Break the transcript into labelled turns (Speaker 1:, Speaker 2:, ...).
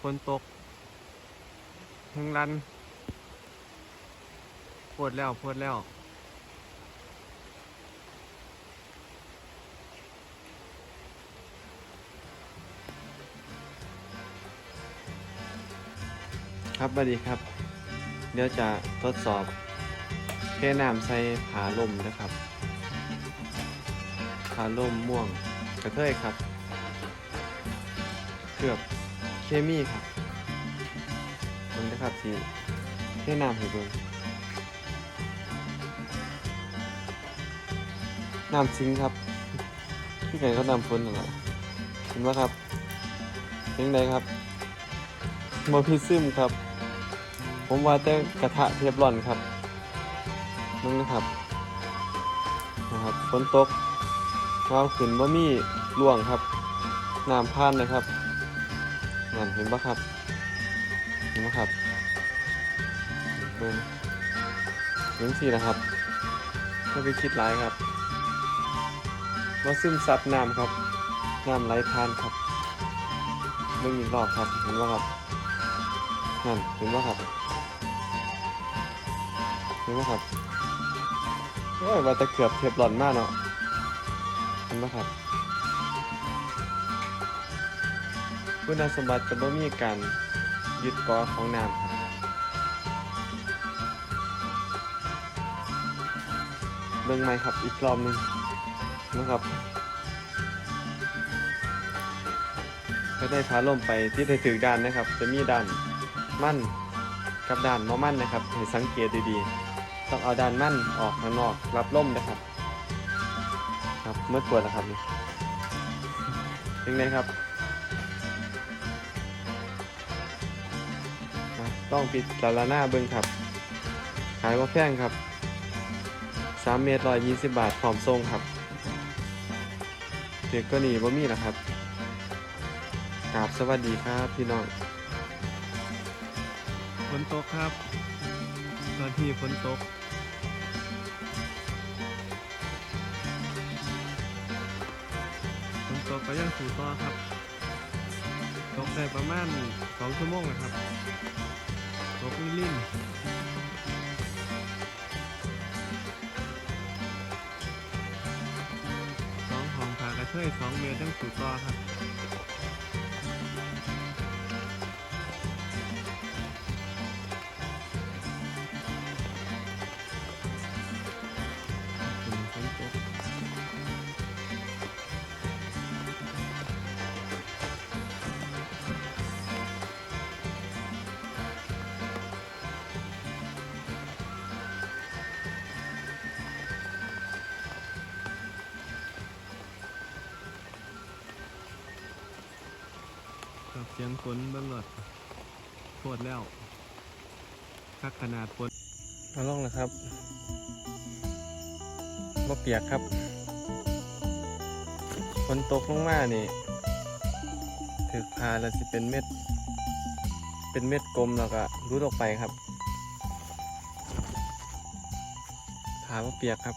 Speaker 1: ฝนตกแหงรันปวดแล้วปวดแล้ว ครับสวัสดีครับ เดี๋ยวจะทดสอบเทน้ำใส่ผาลมนะครับผาลมม่วงกระเทยครับ เกือบ เคมีครับเบิ่งนะครับสีเทน้ำให้เบิ่งน้ำซิงครับที่ไหนเขานำฝนนั่นแหละเห็นไหมครับเห็นไดครับบอพิซึมครับ ผมว่าแต่กระทะเทฟลอนครับนั่นนะครับนะครับฝนตกว้าวขึ้นบ่มีร่วงครับน้ำพานนะครับ นั่นเห็นปะครับ เห็นปะครับเบิ่งเบิ่งสินะครับไม่ไปคิดร้ายครับว่าซึมซับน้ำครับ น้ำไหลทานครับเบิ่งอีกรอบครับ เห็นปะครับ นั่นเห็นปะครับ เห็นไหมครับโอ้ยว่าต่เกือบเทียบหล่อนมากเนาะเห็นไหมครับ คุณสมบัติจะบ่มีการยึดเกาะของน้ำครับเบิ่งไหมครับอีกรอบหนึงนะครับก็ได้พาลมไปที่ได้ถือด้านนะครับ จะมีด้านมั่นกับด้านมอมั่นนะครับให้สังเกตดีๆ ต้องเอาด้านมั่นออกข้างนอกรับลมนะครับ ครับเมื่อปวดแล้วครับนี่ยังไงครับ ต้องปิดลาลาหน้าเบิ้งครับ ขายว่าแพงครับ 3 เมตร120บาทพร้อมส่งครับเด็กก็หนีว่ามีนะครับกราบสวัสดีครับพี่น้องฝนตกครับตอนที่ฝนตกฝนตกก็ยังสู่ต่อครับ ตกได้ประมาณสองชั่วโมงนะครับ ตกลิ่นสองหองผากระเทยสองเมตรตั้งสู่ต่อครับ กับเสียงฝนบิ่งหลอดโคตรแล้วคักขนาดฝนมาล่องนะครับบ่เปียกครับฝนตกลงมานี่ถือพาแล้วสิเป็นเม็ด เป็นเม็ดกลมแล้วก็รุดออกไปครับถามว่าเปียกครับ